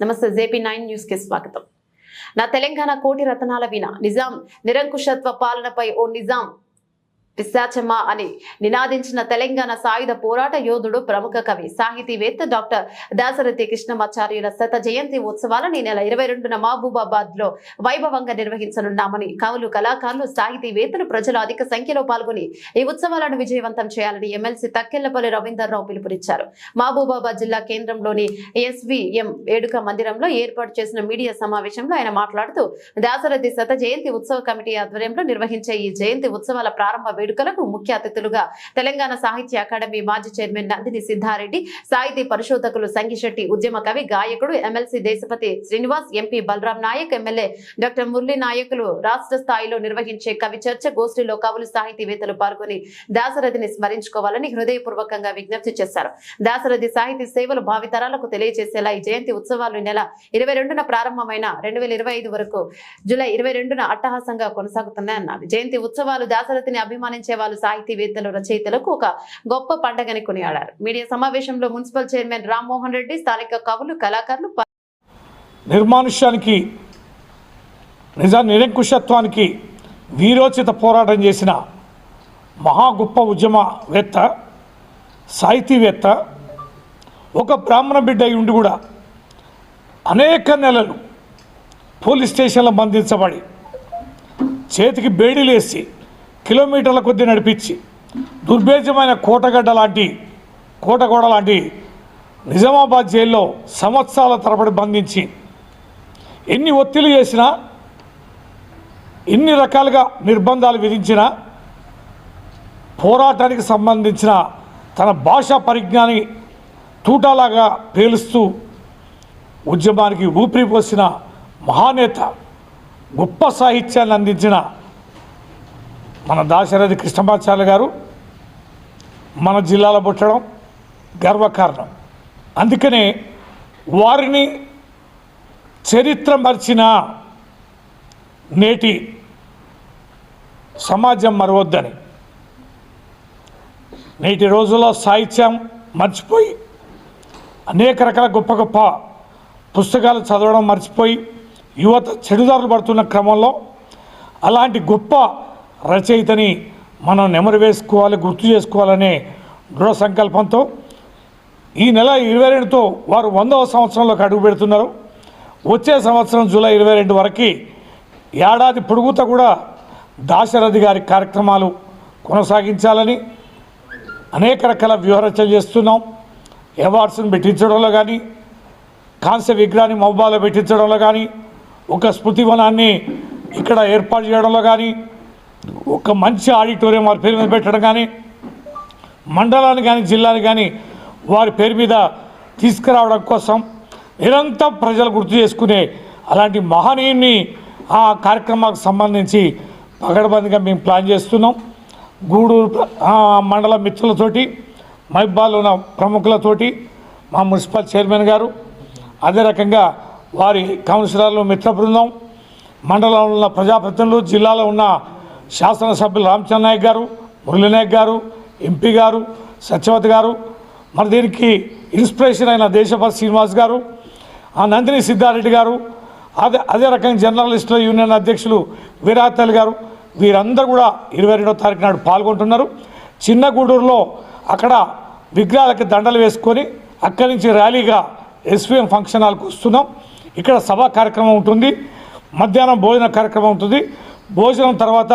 నమస్తే JP nine న్యూస్కి స్వాగతం. నా తెలంగాణ కోటి రతనాల వీణ నిజాం నిరంకుశత్వ పాలనపై ఓ నిజాం పిశాచమ్మ అని నినాదించిన తెలంగాణ సాయుధ పోరాట యోధుడు ప్రముఖ కవి సాహితీవేత్త డాక్టర్ దాసరథి కృష్ణమాచార్యుల శత జయంతి ఉత్సవాలను ఈ నెల ఇరవై రెండున మహబూబాబాద్లో వైభవంగా నిర్వహించనున్నామని కవులు కళాకారులు సాహితీవేత్తలు ప్రజలు అధిక సంఖ్యలో పాల్గొని ఈ ఉత్సవాలను విజయవంతం చేయాలని ఎమ్మెల్సీ తక్కెళ్ళపల్లి రవీందర్రావు పిలుపునిచ్చారు. మహబూబాబాద్ జిల్లా కేంద్రంలోని ఎస్విఎం వేడుక మందిరంలో ఏర్పాటు చేసిన మీడియా సమావేశంలో ఆయన మాట్లాడుతూ దాసరథి శత జయంతి ఉత్సవ కమిటీ ఆధ్వర్యంలో నిర్వహించే ఈ జయంతి ఉత్సవాల ప్రారంభ వేడుకలకు ముఖ్య అతిథులుగా తెలంగాణ సాహిత్య అకాడమీ మాజీ చైర్మన్ నందిని సిద్ధారెడ్డి సాహితీ పరిశోధకులు సంగిశెట్టి ఉద్యమ కవి గాయకుడు MLC Deshapati Srinivas MP Balaram Naik MLA doctor Murali నాయకులు రాష్ట్ర స్థాయిలో నిర్వహించే కవి చర్చ గోష్ఠిలో కవులు సాహితీవేత్తలు పాల్గొని దాసరథిని స్మరించుకోవాలని హృదయపూర్వకంగా విజ్ఞప్తి చేశారు. దాసరథి సాహితీ సేవలు భావితరాలకు తెలియజేసేలా ఈ జయంతి ఉత్సవాలు నెల ఇరవై రెండున ప్రారంభమైన రెండు వేల ఇరవై ఐదు వరకు జూలై ఇరవై రెండున అట్టహాసంగా కొనసాగుతున్నాయన్నారు. జయంతి ఉత్సవాలు దాసరథిని అభిమాని వాళ్ళు సాహితీవేత్తలు రచయితలకు ఒక గొప్ప పండగని కొనియాడారు. మీడియా సమావేశంలో మున్సిపల్ చైర్మన్ రామ్మోహన్ రెడ్డి స్థానిక కవులు కళాకారులు నిర్మానుష్యానికి నిజ నిరంకుశత్వానికి వీరోచిత పోరాటం చేసిన మహా గొప్ప ఉద్యమవేత్త సాహితీవేత్త ఒక బ్రాహ్మణ బిడ్డ అయి ఉండి కూడా అనేక నెలలు పోలీస్ స్టేషన్లో బంధించబడి చేతికి బేడీలేసి కిలోమీటర్ల కొద్దీ నడిపించి దుర్భేద్యమైన కోటగడ్డ లాంటి కోటగోడ లాంటి నిజామాబాద్ జైల్లో సంవత్సరాల తరబడి బంధించి ఎన్ని ఒత్తిడి చేసినా ఎన్ని రకాలుగా నిర్బంధాలు విధించినా పోరాటానికి సంబంధించిన తన భాషా పరిజ్ఞాని తూటాలాగా పేలుస్తూ ఉద్యమానికి ఊపిరి పోసిన మహానేత గొప్ప సాహిత్యాన్ని అందించిన మన దాశరథి కృష్ణమాచార్య గారు మన జిల్లాలో పుట్టడం గర్వకారణం. అందుకనే వారిని చరిత్ర మరిచిన నేటి సమాజం మరవద్దని. నేటి రోజుల్లో సాహిత్యం మర్చిపోయి అనేక రకాల గొప్ప గొప్ప పుస్తకాలు చదవడం మర్చిపోయి యువత చెడుదారులు పడుతున్న క్రమంలో అలాంటి గొప్ప రచయితని మనం నెమరు వేసుకోవాలి గుర్తు చేసుకోవాలనే దృఢ సంకల్పంతో ఈ నెల ఇరవై రెండుతో వారు వందవ సంవత్సరంలోకి అడుగు పెడుతున్నారు. వచ్చే సంవత్సరం జూలై ఇరవై రెండు వరకు ఏడాది పొడుగుతా కూడా దాశరథి గారి కార్యక్రమాలు కొనసాగించాలని అనేక రకాల వ్యూహరచన చేస్తున్నాం. అవార్డ్స్ని పెట్టించడంలో కానీ కాంస్య విగ్రహాన్ని మహబాలో పెట్టించడంలో కానీ ఒక స్మృతివనాన్ని ఇక్కడ ఏర్పాటు చేయడంలో కానీ ఒక మంచి ఆడిటోరియం వారి పేరు మీద పెట్టడం కానీ మండలాన్ని కానీ జిల్లాని కానీ వారి పేరు మీద తీసుకురావడం కోసం నిరంతరం ప్రజలు గుర్తు చేసుకునే అలాంటి మహనీయుని ఆ కార్యక్రమాలకు సంబంధించి పగడబందిగా మేము ప్లాన్ చేస్తున్నాం. గూడూరు మండల మిత్రులతోటి మైబాల్లో ఉన్న ప్రముఖులతోటి మా మున్సిపల్ చైర్మన్ గారు అదే రకంగా వారి కౌన్సిలర్లు మిత్ర బృందం మండలంలో ఉన్న ప్రజాప్రతినిధులు జిల్లాలో ఉన్న శాసనసభ్యులు రామచంద్ర నాయక్ గారు మురళీనాయక్ గారు ఎంపీ గారు సత్యవతి గారు మరి దీనికి ఇన్స్పిరేషన్ అయిన దేశపతి శ్రీనివాస్ గారు ఆ నందిని సిద్ధారెడ్డి గారు అదే అదే రకంగా జర్నలిస్టుల యూనియన్ అధ్యక్షులు వీరాతల్ గారు వీరందరూ కూడా ఇరవై రెండో తారీఖు నాడు పాల్గొంటున్నారు. చిన్న గూడూరులో అక్కడ విగ్రహాలకి దండలు వేసుకొని అక్కడి నుంచి ర్యాలీగా ఎస్వీఎం ఫంక్షన్ హాల్కి వస్తున్నాం. ఇక్కడ సభా కార్యక్రమం ఉంటుంది. మధ్యాహ్నం భోజన కార్యక్రమం ఉంటుంది. భోజనం తర్వాత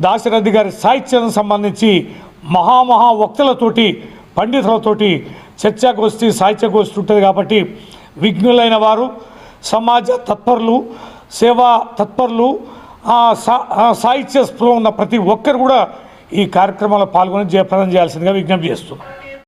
దాశరథి గారి సాహిత్యానికి సంబంధించి మహామహా వక్తలతోటి పండితులతోటి చర్చాగోష్ఠి సాహిత్యగోష్ఠి ఉంటుంది కాబట్టి విఘ్నులైన వారు సమాజ తత్పరులు సేవా తత్పరులు సా- సాహిత్య స్పృహ ఉన్న ప్రతి ఒక్కరు కూడా ఈ కార్యక్రమంలో పాల్గొని జయప్రదం చేయాల్సిందిగా విజ్ఞప్తి చేస్తున్నాం